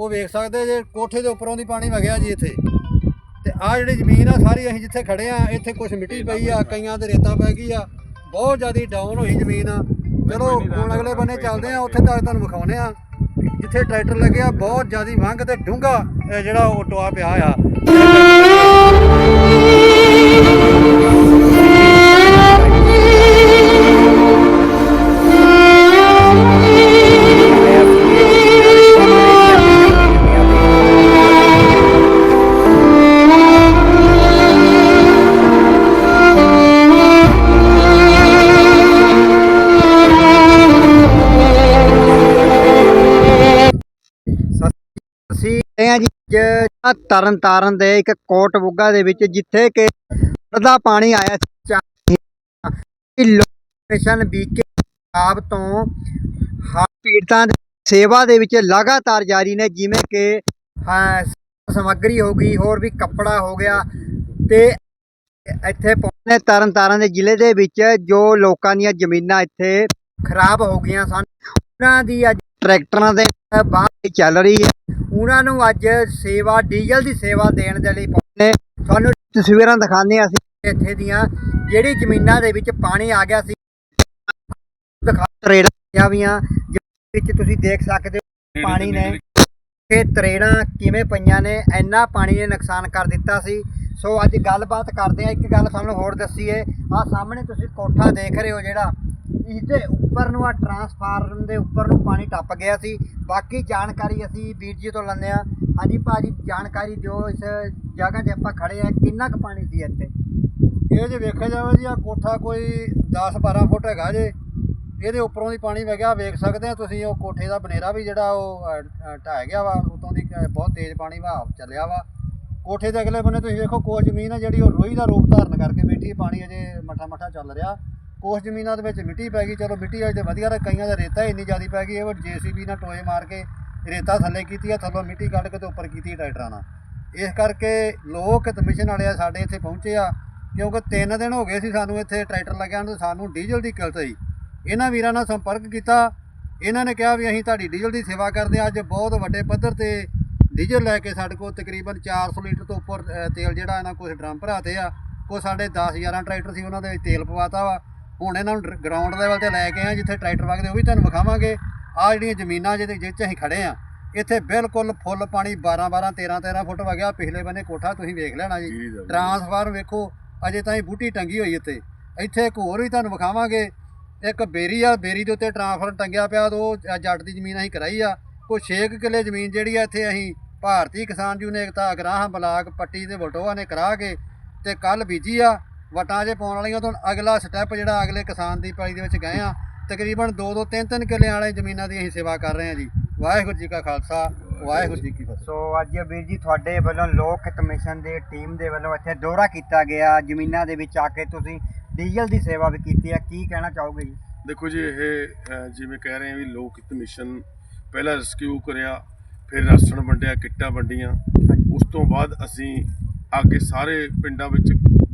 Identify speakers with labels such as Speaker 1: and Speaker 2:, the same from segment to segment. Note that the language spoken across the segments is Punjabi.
Speaker 1: ਉਹ ਵੇਖ ਸਕਦੇ ਜੇ ਕੋਠੇ ਦੇ ਉੱਪਰੋਂ ਦੀ ਪਾਣੀ ਵਗਿਆ ਜੀ ਇੱਥੇ। ਤੇ ਆ ਜਿਹੜੀ ਜ਼ਮੀਨ ਆ ਸਾਰੀ ਅਸੀਂ ਜਿੱਥੇ ਖੜੇ ਆ ਇੱਥੇ ਕੁਝ ਮਿੱਟੀ ਪਈ ਆ ਕਈਆਂ ਦੇ ਰੇਤਾ ਪੈ ਗਈ ਆ ਬਹੁਤ ਜ਼ਿਆਦਾ ਡਾਊਨ ਹੋਈ ਜ਼ਮੀਨ ਆ। ਚਲੋ ਹੁਣ ਅਗਲੇ ਬੰਨੇ ਚੱਲਦੇ ਆ ਉੱਥੇ ਤੱਕ ਤੁਹਾਨੂੰ ਵਿਖਾਉਨੇ ਆ। ਜਿੱਥੇ ਟਰੈਕਟਰ ਲੱਗਿਆ ਬਹੁਤ ਜ਼ਿਆਦਾ ਵੰਗ ਤੇ ਇਹ ਜਿਹੜਾ ਉਹ ਟੋਆ ਪਿਆ ਆ।
Speaker 2: ਅਸੀਂ ਜੀ। ਅੱਜ ਤਰਨ ਤਾਰਨ ਦੇ ਇੱਕ ਕੋਟ ਬੁੱਗਾ ਦੇ ਵਿੱਚ ਜਿੱਥੇ ਕਿ ਦਾ ਪਾਣੀ ਆਇਆ ਸੀ ਲੋਕੇਸ਼ਨ ਬੀਕੇ ਪੰਜਾਬ ਤੋਂ ਹੜ੍ਹ ਪੀੜਤਾਂ ਦੀ ਸੇਵਾ ਦੇ ਵਿੱਚ ਲਗਾਤਾਰ ਜਾਰੀ ਨੇ, ਜਿਵੇਂ ਕਿ ਸਮੱਗਰੀ ਹੋ ਗਈ, ਹੋਰ ਵੀ ਕੱਪੜਾ ਹੋ ਗਿਆ ਤੇ ਇੱਥੇ ਪਹੁੰਚੇ ਤਰਨ ਤਾਰਨ ਦੇ ਜ਼ਿਲ੍ਹੇ ਦੇ ਵਿੱਚ, ਜੋ ਲੋਕਾਂ ਦੀਆਂ ਜ਼ਮੀਨਾਂ ਇੱਥੇ ਖਰਾਬ ਹੋ ਗਈਆਂ ਸਨ। ਉਹਨਾਂ ਦੀ ਅੱਜ ਟਰੈਕਟਰਾਂ ਦੇ ਬਾਹਰ ਚੱਲ ਰਹੀ ਹੈ। ਉਹਨਾਂ ਨੂੰ ਅੱਜ ਸੇਵਾ ਡੀਜ਼ਲ ਦੀ ਸੇਵਾ ਦੇਣ ਦੇ ਲਈ ਪਹੁੰਚੇ ਤੁਹਾਨੂੰ ਤਸਵੀਰਾਂ ਦਿਖਾਉਂਦੇ ਹਾਂ ਅਸੀਂ। ਇੱਥੇ ਦੀਆਂ ਜਿਹੜੀ ਜ਼ਮੀਨਾਂ ਦੇ ਵਿੱਚ ਪਾਣੀ ਆ ਗਿਆ ਸੀ। ਦਿਖਾ ਤਰੇੜਾਂ ਵੀਆਂ ਜਿਸ ਵਿੱਚ ਤੁਸੀਂ ਦੇਖ ਸਕਦੇ ਹੋ ਪਾਣੀ ਨੇ। ਇਹ ਤਰੇੜਾਂ ਕਿਵੇਂ ਪਈਆਂ ਨੇ ਇੰਨਾ ਪਾਣੀ ਨੇ ਨੁਕਸਾਨ ਕਰ ਦਿੱਤਾ ਸੀ। ਸੋ ਅੱਜ ਗੱਲਬਾਤ ਕਰਦੇ ਆ ਇੱਕ ਗੱਲ ਸਾਨੂੰ ਹੋਰ ਦੱਸੀਏ। ਆ ਸਾਹਮਣੇ ਤੁਸੀਂ ਕੋਠਾ ਦੇਖ ਰਹੇ ਹੋ ਜਿਹੜਾ ਇਸਦੇ ਉੱਪਰ ਨੂੰ ਆ ਟਰਾਂਸਫਾਰਮਰ ਦੇ ਉੱਪਰ ਨੂੰ ਪਾਣੀ ਟੱਪ ਗਿਆ ਸੀ। ਬਾਕੀ ਜਾਣਕਾਰੀ ਅਸੀਂ ਵੀਰ ਜੀ ਤੋਂ ਲੈਂਦੇ ਆ ਹਾਂਜੀ ਭਾਜੀ ਜਾਣਕਾਰੀ ਦਿਓ ਇਸ ਜਗ੍ਹਾ ਤੇ ਆਪਾਂ ਖੜੇ ਆ ਕਿੰਨਾ ਕੁ ਪਾਣੀ ਸੀ ਇੱਥੇ?
Speaker 1: ਇਹ ਜੇ ਵੇਖਿਆ ਜਾਵੇ ਜੀ ਆ ਕੋਠਾ ਕੋਈ 10 12 ਫੁੱਟ ਹੈਗਾ ਜੇ। ਇਹਦੇ ਉੱਪਰੋਂ ਦੀ ਪਾਣੀ ਵਗਿਆ ਵੇਖ ਸਕਦੇ ਆ ਤੁਸੀਂ ਉਹ ਕੋਠੇ ਦਾ ਬਨੇਰਾ ਵੀ ਜਿਹੜਾ ਉਹ ਅ, ਢਹਿ ਗਿਆ ਵਾ। ਉਤੋਂ ਦੀ ਬਹੁਤ ਤੇਜ਼ ਪਾਣੀ ਵਹਾਅ ਚੱਲਿਆ ਵਾ। ਕੋਠੇ ਦੇ ਅਗਲੇ ਬੰਨੇ ਤੁਸੀਂ ਵੇਖੋ ਕੋਲ ਜ਼ਮੀਨ ਆ ਜਿਹੜੀ ਉਹ ਰੋਈ ਦਾ ਰੂਪ ਧਾਰਨ ਕਰਕੇ ਬੈਠੀ ਪਾਣੀ ਅਜੇ ਮੱਠਾ ਮੱਠਾ ਚੱਲ ਰਿਹਾ। ਕੁਛ ਜ਼ਮੀਨਾਂ ਦੇ ਵਿੱਚ ਮਿੱਟੀ ਪੈ ਗਈ, ਚਲੋ ਮਿੱਟੀ ਅਜੇ ਵਧੀਆ ਤੇ ਕਈਆਂ ਦਾ ਰੇਤਾ ਇੰਨੀ ਜ਼ਿਆਦਾ ਪੈ ਗਈ, ਇਹ ਵੀ ਜੀਸੀਬੀ ਨਾਲ ਟੋਏ ਮਾਰ ਕੇ ਰੇਤਾ ਥੱਲੇ ਕੀਤੀ ਆ, ਥੱਲੋਂ ਮਿੱਟੀ ਕੱਢ ਕੇ ਤੇ ਉੱਪਰ ਕੀਤੀ ਟਰੈਕਟਰਾਂ ਨਾਲ। ਇਸ ਕਰਕੇ ਲੋਕ ਕਮਿਸ਼ਨ ਵਾਲੇ ਆ, ਸਾਡੇ ਇੱਥੇ ਪਹੁੰਚੇ ਆ, ਕਿਉਂਕਿ 3 ਦਿਨ ਹੋ ਗਏ ਸੀ ਸਾਨੂੰ ਇੱਥੇ ਟਰੈਕਟਰ ਲੱਗਿਆ ਨੂੰ ਤੇ ਸਾਨੂੰ ਡੀਜ਼ਲ ਦੀ ਕਿਲਤ ਸੀ ਇਹਨਾਂ ਵੀਰਾਂ ਨਾਲ ਸੰਪਰਕ ਕੀਤਾ, ਇਹਨਾਂ ਨੇ ਕਿਹਾ ਵੀ ਅਸੀਂ ਤੁਹਾਡੀ ਡੀਜ਼ਲ ਦੀ ਸੇਵਾ ਕਰਦੇ ਹਾਂ ਅੱਜ ਬਹੁਤ ਵੱਡੇ ਪੱਧਰ ਤੇ ਡੀਜ਼ਲ ਲੈ ਕੇ ਸਾਡੇ ਕੋਲ ਤਕਰੀਬਨ 400 ਲੀਟਰ ਤੋਂ ਉੱਪਰ ਤੇਲ ਜਿਹੜਾ ਇਹਨਾਂ ਕੁਝ ਡਰਮ ਭਰਾਤੇ ਆ ਕੋ ਸਾਡੇ 10 11 ਟਰੈਕਟਰ ਸੀ, ਉਹਨਾਂ ਦੇ ਵਿੱਚ ਤੇਲ ਪਵਾਤਾ ਵਾ। ਹੁਣ ਇਹਨਾਂ ਨੂੰ ਗਰਾਊਂਡ ਲੈਵਲ ਤੇ ਲੈ ਕੇ ਆ ਜਿੱਥੇ ਟਰੈਕਟਰ ਵਗਦੇ ਉਹ ਵੀ ਤੁਹਾਨੂੰ ਵਿਖਾਵਾਂਗੇ। ਆ ਜਿਹੜੀਆਂ ਜ਼ਮੀਨਾਂ ਜਿਹਦੇ ਜਿਹ 'ਚ ਅਸੀਂ ਖੜੇ ਆ ਇੱਥੇ ਬਿਲਕੁਲ ਫੁੱਲ ਪਾਣੀ 12 12 13 13 ਫੁੱਟ ਵਗਿਆ ਪਿਛਲੇ ਬੰਨੇ ਕੋਠਾ ਤੁਸੀਂ ਵੇਖ ਲੈਣਾ ਜੀ। ਟਰਾਂਸਫਾਰਮ ਵੇਖੋ ਅਜੇ ਤਾਂ ਹੀ ਬੂਟੀ ਟੰਗੀ ਹੋਈ ਇੱਥੇ। ਇੱਥੇ ਇੱਕ ਹੋਰ ਵੀ ਤੁਹਾਨੂੰ ਵਿਖਾਵਾਂਗੇ ਇੱਕ ਬੇਰੀ ਆ ਬੇਰੀ ਦੇ ਉੱਤੇ ਟਰਾਂਸਫਾਰਮ ਟੰਗਿਆ ਪਿਆ ਉਹ ਜੱਟ ਦੀ ਜ਼ਮੀਨ ਅਸੀਂ ਕਰਾਈ ਆ। ਕੋਈ 6 ਕਿੱਲੇ ਜ਼ਮੀਨ ਜਿਹੜੀ ਆ ਇੱਥੇ ਅਸੀਂ ਭਾਰਤੀ ਕਿਸਾਨ ਯੂਨੀਅਨ ਏਕਤਾ ਅਗਰਾਹਾਂ ਬਲਾਕ ਪੱਟੀ ਦੇ ਵਟੋਆ ਨੇ ਕਰਾ ਕੇ ਤੇ ਕੱਲ ਬੀਜੀ ਆ। ਵਟਾਂ 'ਚ ਪਾਉਣ ਵਾਲੀਆਂ ਤੋਂ ਅਗਲਾ ਸਟੈਪ ਜਿਹੜਾ ਅਗਲੇ ਕਿਸਾਨ ਦੀ ਪੈਲੀ ਦੇ ਵਿੱਚ ਗਏ ਆ ਤਕਰੀਬਨ 2 2 3 3 ਕਿੱਲੇ ਵਾਲੇ ਜ਼ਮੀਨਾਂ ਦੀ ਅਸੀਂ ਸੇਵਾ ਕਰ ਰਹੇ ਹਾਂ ਜੀ। ਵਾਹਿਗੁਰੂ ਜੀ ਕਾ ਖਾਲਸਾ ਵਾਹਿਗੁਰੂ ਜੀ ਕੀ ਫਤਿਹ।
Speaker 2: ਸੋ ਅੱਜ ਵੀਰ ਜੀ ਤੁਹਾਡੇ ਵੱਲੋਂ ਲੋਕ ਕਮਿਸ਼ਨ ਦੇ ਟੀਮ ਦੇ ਵੱਲੋਂ ਇੱਥੇ ਦੌਰਾ ਕੀਤਾ ਗਿਆ ਜ਼ਮੀਨਾਂ ਦੇ ਵਿੱਚ ਆ ਕੇ ਤੁਸੀਂ ਡੀਜ਼ਲ ਦੀ ਸੇਵਾ ਵੀ ਕੀਤੀ ਹੈ ਕੀ ਕਹਿਣਾ ਚਾਹੋਗੇ ਜੀ?
Speaker 3: ਦੇਖੋ ਜੀ ਇਹ ਜਿਵੇਂ ਕਹਿ ਰਹੇ ਆ ਵੀ ਲੋਕ ਹਿੱਤ ਮਿਸ਼ਨ ਪਹਿਲਾਂ ਰੈਸਕਿਊ ਕਰਿਆ ਫਿਰ ਰਾਸ਼ਨ ਵੰਡਿਆ ਕਿੱਟਾਂ ਵੰਡੀਆਂ। ਉਸ ਤੋਂ ਬਾਅਦ ਅਸੀਂ ਅੱਗੇ ਸਾਰੇ ਪਿੰਡਾਂ ਵਿੱਚ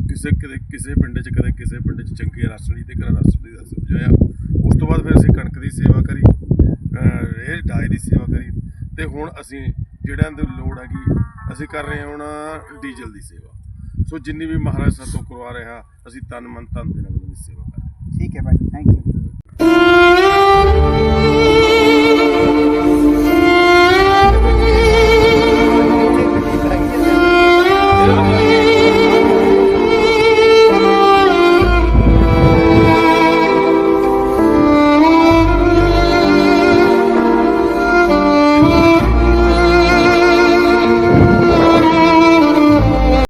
Speaker 3: ਕਿਸੇ ਕਦੇ ਕਿਸੇ ਪਿੰਡ 'ਚ ਕਦੇ ਕਿਸੇ ਪਿੰਡ 'ਚ ਚੰਗੇ ਰਾਸ਼ਨ ਦੀ ਤੇ ਘਰ ਰਾਸ਼ਨ ਦਾ ਰਸਮ ਉਸ ਤੋਂ ਬਾਅਦ ਫਿਰ ਅਸੀਂ ਕਣਕ ਦੀ ਸੇਵਾ ਕਰੀ ਅ, ਰੇਹ ਡਾਈ ਦੀ ਸੇਵਾ ਕਰੀ ਤੇ ਹੁਣ ਅਸੀਂ ਜਿਹੜਿਆਂ ਦੀ ਲੋੜ ਹੈਗੀ ਅਸੀਂ ਕਰ ਰਹੇ ਹਾਂ ਹੁਣ ਡੀਜ਼ਲ ਦੀ ਸੇਵਾ। ਸੋ ਜਿੰਨੀ ਵੀ ਮਹਾਰਾਜ ਸਾਤੋਂ ਕਰਵਾ ਰਿਹਾ ਅਸੀਂ ਤਨ ਮਨ ਧਨ ਦੇ ਨਾਲ ਉਹਦੀ ਸੇਵਾ ਕਰ ਰਹੇ ਹਾਂ।
Speaker 2: ਠੀਕ ਹੈ ਭਾਈ ਥੈਂਕ ਯੂ